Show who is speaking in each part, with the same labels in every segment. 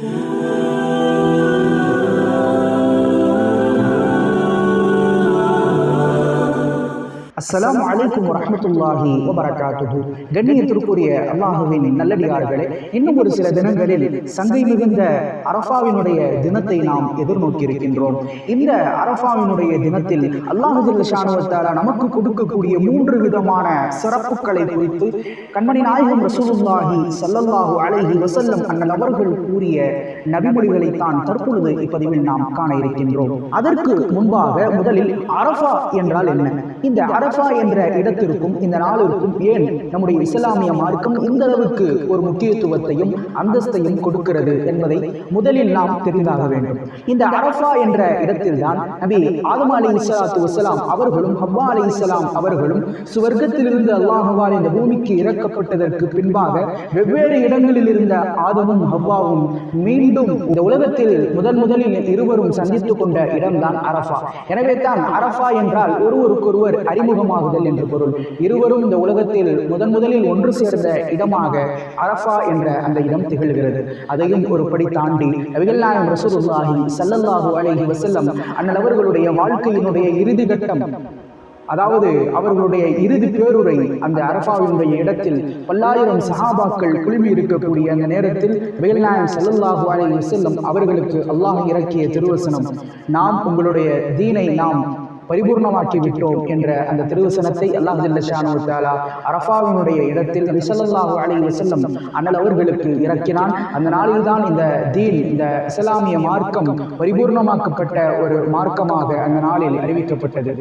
Speaker 1: Ooh. அஸ்லாம் அலைக்கும் வரமத்துல்லாஹி வபரகாத்துஹு. கண்ணியத்திற்குரிய அல்லாஹுவின் நல்லடியார்களே இன்னும் ஒரு சில தினங்களில் சங்கை மிகுந்த அரஃபாவினுடைய தினத்தை நாம் எதிர்நோக்கி இருக்கின்றோம் இந்த அரஃபாவினுடைய தினத்தில் அல்லாஹு ஷானுவத்தால நமக்கு கொடுக்கக்கூடிய மூன்று விதமான சிறப்புகளை குறித்து கண்மணி நாயகம் ரசூலுல்லாஹி சல்லல்லாஹு அலைஹி வசல்லம் அண்ணல் அவர்கள் கூறிய நபிமொழிகளை தான் தற்பொழுது இப்பதிவில் நாம் காண இருக்கின்றோம். அதற்கு முன்பாக முதலில் அரபா என்றால் என்ன? இந்த அரஃபா என்ற இடத்திற்கும் இந்த நாளிற்கும் ஏன் நம்முடைய இஸ்லாமிய மார்க்கம் இந்த அளவுக்கு ஒரு முக்கியத்துவத்தையும் அந்தஸ்தையும் கொடுக்கிறது என்பதை முதலில் நாம் தெரிந்தாக வேண்டும். இந்த அரஃபா என்ற இடத்தில்தான் நபி ஆதம் அலி இஸ்லாத்து வசலாம் அவர்களும் ஹவ்வா அலி இஸ்லாம் அவர்களும் சுவர்க்கத்திலிருந்து அல்லாஹுவால் இந்த பூமிக்கு இறக்கப்பட்டதற்கு பின்பாக வெவ்வேறு இடங்களில் இருந்த ஆதமும் ஹவ்வாவும் மீண்டும் இந்த உலகத்தில் முதன் முதலில் இருவரும் சந்தித்துக் கொண்ட இடம்தான் அரஃபா. எனவே தான் அரஃபா என்றால் ஒருவருக்கொருவர் அறிமுகமாகுதல் என்று பொருள். இருவரும் இந்த உலகத்தில் முதன் முதலில் ஒன்று சேர்ந்த இடமாக அரஃபா என்ற அந்த இடம் திகழ்கிறது. அதையும் ஒரு படி தாண்டி நபிகள் நாயம் ரசூலுல்லாஹி ஸல்லல்லாஹு அலைஹி வஸல்லம் அண்ணல் அவர்களுடைய வாழ்க்கையினுடைய இறுதி கட்டம் அதாவது அவர்களுடைய இறுதி பேருரை அந்த அரபாவினுடைய இடத்தில் பல்லாயிரம் சஹாபாக்கள் குழுமி இருக்கக்கூடிய அந்த நேரத்தில் வேல்நாயகம் செல்லல்லாஹு அலைஹி செல்லும் அவர்களுக்கு அல்லாஹ் இறக்கிய திருவசனம் நாம் உங்களுடைய தீனை நாம் பரிபூர்ணமாக்கி விட்டோம் என்ற அந்த திருவசனத்தை அல்லாஹ் தாலா அரஃபாவினுடைய இடத்தில் விசலல்லாஹு அலை வசல்லம் அண்ணல் அவர்களுக்கு இறக்கினான். அந்த நாளில் தான் இந்த தீன் இந்த இஸ்லாமிய மார்க்கம் பரிபூர்ணமாக்கப்பட்ட ஒரு மார்க்கமாக அந்த நாளில் அறிவிக்கப்பட்டது.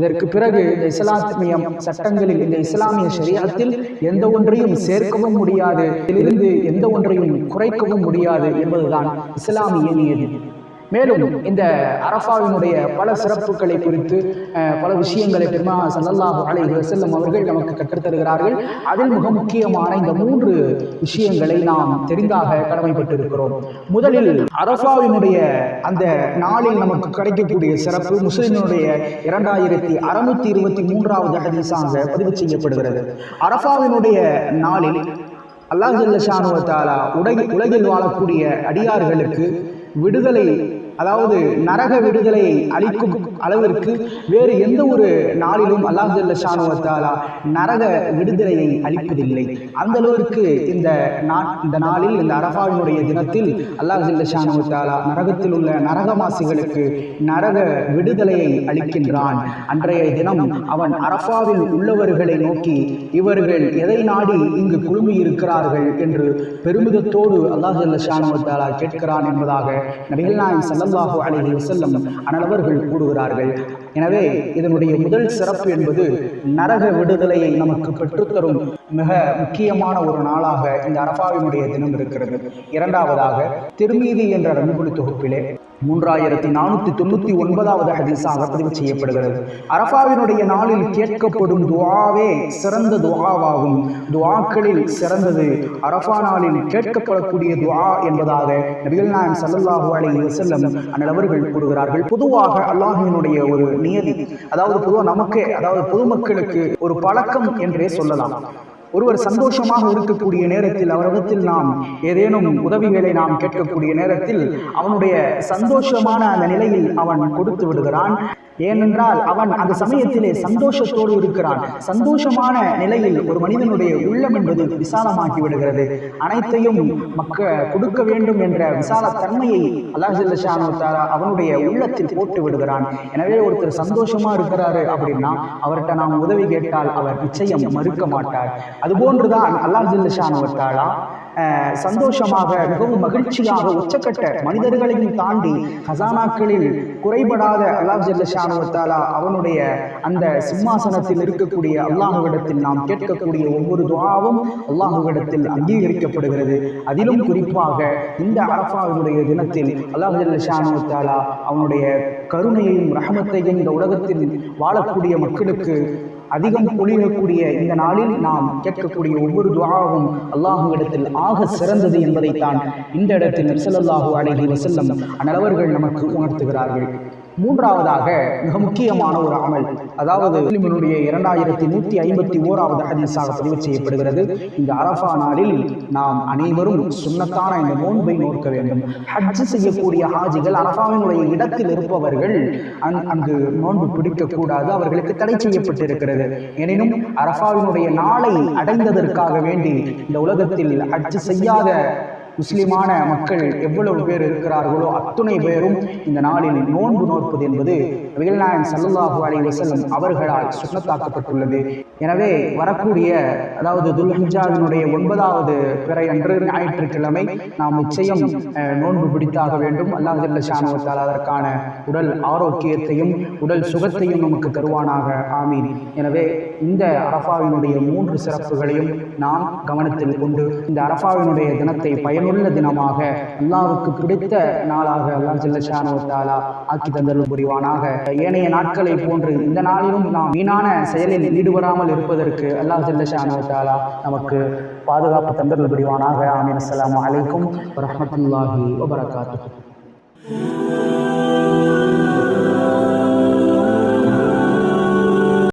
Speaker 1: இதற்கு பிறகு இந்த இஸ்லாமிய சட்டங்களில் இந்த இஸ்லாமிய ஷரியத்தில் எந்த ஒன்றையும் சேர்க்கவும் முடியாது இதிலிருந்து எந்த ஒன்றையும் குறைக்கவும் முடியாது என்பதுதான் இஸ்லாமிய நியதி மேலும் இந்த அரஃபாவினுடைய பல சிறப்புகளை குறித்து பல விஷயங்களை பெருமா சல்லல்லாஹு அலைஹி செல்லும் அவர்கள் நமக்கு கற்றுத்தருகிறார்கள். அதில் மிக முக்கியமான இந்த மூன்று விஷயங்களை நாம் தெரிந்தாக கடமைப்பட்டிருக்கிறோம். முதலில் அரஃபாவினுடைய அந்த நாளில் நமக்கு கிடைக்கக்கூடிய சிறப்பு முஸ்லிமினுடைய இரண்டாயிரத்தி அறுநூத்தி இருபத்தி மூன்றாவது ஹதீஸாக பதிவு செய்யப்படுகிறது. அரஃபாவினுடைய நாளில் அல்லாஹ் ஜல்லஷானுவத்தாலா உலகில் உலகில் வாழக்கூடிய அடியார்களுக்கு விடுதலை அதாவது நரக விடுதலையை அளிக்கும் அளவிற்கு வேறு எந்த ஒரு நாளிலும் அல்லாஹல்ல ஷானுவத்தாலா நரக விடுதலையை அளிப்பதில்லை. அந்த அளவிற்கு இந்த இந்த நாளில் இந்த அரபாவினுடைய தினத்தில் அல்லாஹல்ல ஷானுவத்தாலா நரகத்தில் உள்ள நரகவாசிகளுக்கு நரக விடுதலையை அளிக்கின்றான். அன்றைய தினம் அவன் அரபாவில் உள்ளவர்களை நோக்கி இவர்கள் எதை நாடி இங்கு குழுமி இருக்கிறார்கள் என்று பெருமிதத்தோடு அல்லாஹல்ல ஷானுவத்தாலா கேட்கிறான் என்பதாக நபிகள் நாயன் சல்லாஹூ அலைஹி வஸல்லம் அனலவர்கள் கூடுகிறார்கள் எனவே இதனுடைய முதல் சிறப்பு என்பது நரக விடுதலையை நமக்கு பெற்றுத்தரும் மிக முக்கியமான ஒரு நாளாக இந்த அரபாவினுடைய தினம் இருக்கிறது. இரண்டாவதாக திருமீதி என்ற ரமிபுலி தொகுப்பிலே மூன்றாயிரத்தி நானூற்றி தொண்ணூற்றி ஒன்பதாவது ஹதீஸாக பதிவு செய்யப்படுகிறது. அரபாவினுடைய நாளில் கேட்கப்படும் துவாவே சிறந்த துவாவாகும். துவாக்களில் சிறந்தது அரபா நாளில் கேட்கப்படக்கூடிய துவா என்பதாக நபிகள் நாயன் அலி அலைஹி வஸல்லம் கூறுகிறார்கள். பொதுவாக அல்லாஹினுடைய ஒரு நியதி அதாவது பொதுவாக நமக்கு அதாவது பொதுமக்களுக்கு ஒரு பழக்கம் என்றே சொல்லலாம். ஒருவர் சந்தோஷமாக இருக்கக்கூடிய நேரத்தில் அவரிடத்தில் நாம் ஏதேனும் உதவிகளை நாம் கேட்கக்கூடிய நேரத்தில் அவனுடைய சந்தோஷமான அந்த நிலையில் அவன் கொடுத்து விடுகிறான். ஏனென்றால் அவன் அந்த சமயத்திலே சந்தோஷத்தோடு இருக்கிறான். சந்தோஷமான நிலையில் ஒரு மனிதனுடைய உள்ளம் என்பது விசாலமாகி விடுகிறது. அனைத்தையும் மக்க கொடுக்க வேண்டும் என்ற விசால தன்மையை அல்லாஹில்லானு தாரா அவனுடைய உள்ளத்தில் போட்டு விடுகிறான். எனவே ஒருத்தர் சந்தோஷமா இருக்கிறாரு அப்படின்னா அவர்கிட்ட நாம் உதவி கேட்டால் அவர் நிச்சயம் மறுக்க மாட்டார். அதுபோன்றுதான் அல்லாஹில்லானு தாரா சந்தோஷமாக மிகவும் மகிழ்ச்சியாக உச்சக்கட்ட மனிதர்களையும் தாண்டி ஹசானாக்களில் குறைபடாத அல்லாஹ் ஜல்லஷானுவத்தாலா அவனுடைய அந்த சிம்மாசனத்தில் இருக்கக்கூடிய அல்லாஹுவிடத்தில் நாம் கேட்கக்கூடிய ஒவ்வொரு துவாவும் அல்லாஹுவிடத்தில் அங்கீகரிக்கப்படுகிறது. அதிலும் குறிப்பாக இந்த அரபாவினுடைய தினத்தில் அல்லாஹ் ஜல்லஷானுவத்தாலா அவனுடைய கருணையையும் ரஹமத்தையும் இந்த உலகத்தில் வாழக்கூடிய மக்களுக்கு அதிகம் பொழியக்கூடிய இந்த நாளில் நாம் கேட்கக்கூடிய ஒவ்வொரு துவாவும் அல்லாஹுவிடத்தில் ஆக சிறந்தது என்பதைத்தான் இந்த இடத்தில் நெர்சல்லாஹு அழகி வசல்லம் அனலவர்கள் நமக்கு உணர்த்துகிறார்கள். மூன்றாவதாக மிக முக்கியமான ஒரு அமல். அதாவது முஸ்லிமனுடைய இரண்டாயிரத்தி நூற்றி ஐம்பத்தி ஓராவது ஹதீஸாக பதிவு செய்யப்படுகிறது. இந்த அரஃபா நாளில் நாம் அனைவரும் சுண்ணத்தான இந்த நோன்பை நோக்க வேண்டும். ஹஜ் செய்யக்கூடிய ஹாஜிகள் அரஃபாவினுடைய இடத்தில் இருப்பவர்கள் அங்கு நோன்பு பிடிக்கக்கூடாது. அவர்களுக்கு தடை செய்யப்பட்டிருக்கிறது. எனினும் அரஃபாவினுடைய நாளை அடைந்ததற்காக வேண்டி இந்த உலகத்தில் ஹஜ் செய்யாத முஸ்லிமான மக்கள் எவ்வளவு பேர் இருக்கிறார்களோ அத்துணை பேரும் இந்த நாளில் நோன்பு நோற்பது என்பது நபிகள்நாயகம் ஸல்லல்லாஹு அலி வஸல்லம் அவர்களால் சுண்ணத்தாக்கப்பட்டுள்ளது. எனவே வரக்கூடிய அதாவது துல்ஹிஜாவினுடைய ஒன்பதாவது பிறை அன்று ஞாயிற்றுக்கிழமை நாம் நிச்சயம் நோன்பு பிடித்தாக வேண்டும். அல்லாஹ் ஜல்ல ஷானுவத்தால் அதற்கான உடல் ஆரோக்கியத்தையும் உடல் சுகத்தையும் நமக்கு தருவானாக. ஆமீன். எனவே இந்த அரஃபாவினுடைய மூன்று சிறப்புகளையும் நாம் கவனத்தில் கொண்டு இந்த அரஃபாவினுடைய தினத்தை பயனுள்ள தினமாக அல்லாவுக்கு பிடித்த நாளாக அல்லா ஜல்ல ஷானுவத்தாலா ஆக்கி தந்தல் புரிவானாக. ஏனைய நாட்களை போன்று இந்த நாளிலும் நாம் வீணான செயலில் ஈடுபடாமல் இருப்பதற்கு அல்லாஹ் ஜல்ல ஷானுவத்தாலா நமக்கு பாதுகாப்பு தந்தல் புரிவானாக. ஆமீன். அஸ்லாம் அலைக்கும் வரஹ்மத்துல்லாஹி வபரகாத்துஹு